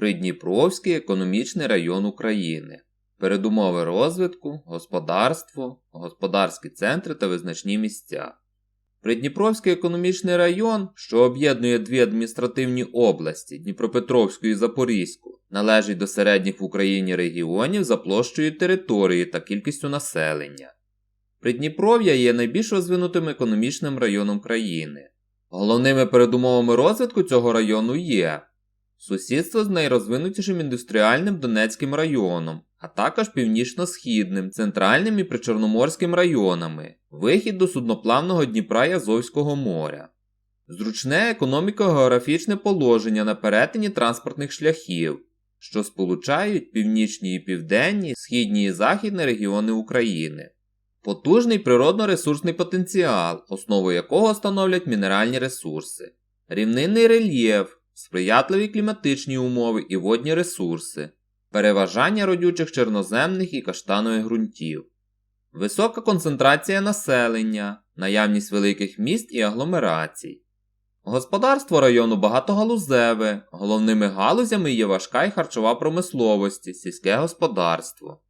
Придніпровський економічний район України. Передумови розвитку, господарство, господарські центри та визначні місця. Придніпровський економічний район, що об'єднує дві адміністративні області Дніпропетровську і Запорізьку, належить до середніх в Україні регіонів за площею території та кількістю населення. Придніпров'я є найбільш розвинутим економічним районом країни. Головними передумовами розвитку цього району є сусідство з найрозвинутішим індустріальним Донецьким районом, а також північно-східним, центральним і причорноморським районами, вихід до судноплавного Дніпра і Азовського моря, зручне економіко-географічне положення на перетині транспортних шляхів, що сполучають північні і південні, східні і західні регіони України. Потужний природно-ресурсний потенціал, основу якого становлять мінеральні ресурси, рівнинний рельєф, сприятливі кліматичні умови і водні ресурси, переважання родючих чорноземних і каштанових ґрунтів, висока концентрація населення, наявність великих міст і агломерацій. Господарство району багатогалузеве, головними галузями є важка і харчова промисловості, сільське господарство.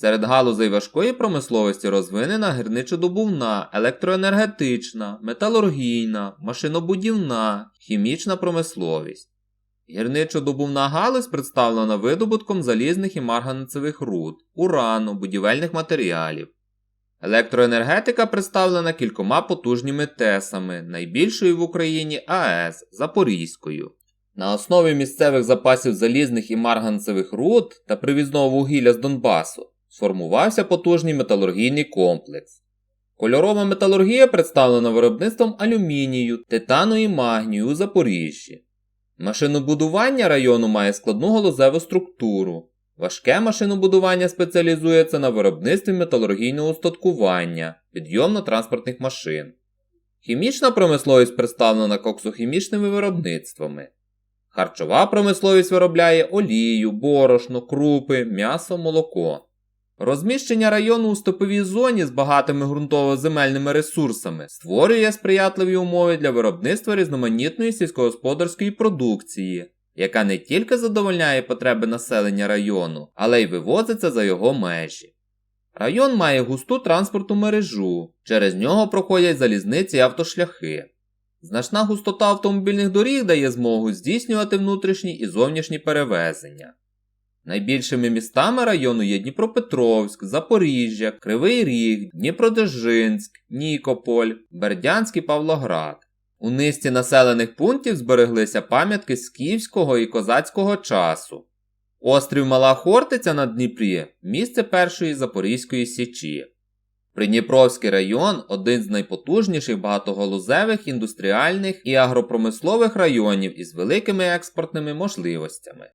Серед галузей важкої промисловості розвинена гірничодобувна, електроенергетична, металургійна, машинобудівна, хімічна промисловість. Гірничодобувна галузь представлена видобутком залізних і марганцевих руд, урану, будівельних матеріалів. Електроенергетика представлена кількома потужніми ТЕСами, найбільшою в Україні АЕС Запорізькою. На основі місцевих запасів залізних і марганцевих руд та привізного вугілля з Донбасу сформувався потужний металургійний комплекс. Кольорова металургія представлена виробництвом алюмінію, титану і магнію у Запоріжжі. Машинобудування району має складну галузеву структуру. Важке машинобудування спеціалізується на виробництві металургійного устаткування, підйомно-транспортних машин. Хімічна промисловість представлена коксохімічними виробництвами. Харчова промисловість виробляє олію, борошно, крупи, м'ясо, молоко. Розміщення району у степовій зоні з багатими ґрунтово-земельними ресурсами створює сприятливі умови для виробництва різноманітної сільськогосподарської продукції, яка не тільки задовольняє потреби населення району, але й вивозиться за його межі. Район має густу транспортну мережу, через нього проходять залізниці і автошляхи. Значна густота автомобільних доріг дає змогу здійснювати внутрішні і зовнішні перевезення. Найбільшими містами району є Дніпропетровськ, Запоріжжя, Кривий Ріг, Дніпродзержинськ, Нікополь, Бердянськ і Павлоград. У низці населених пунктів збереглися пам'ятки скіфського і козацького часу. Острів Мала Хортиця на Дніпрі місце Першої Запорізької січі. Придніпровський район один з найпотужніших багатогалузевих індустріальних і агропромислових районів із великими експортними можливостями.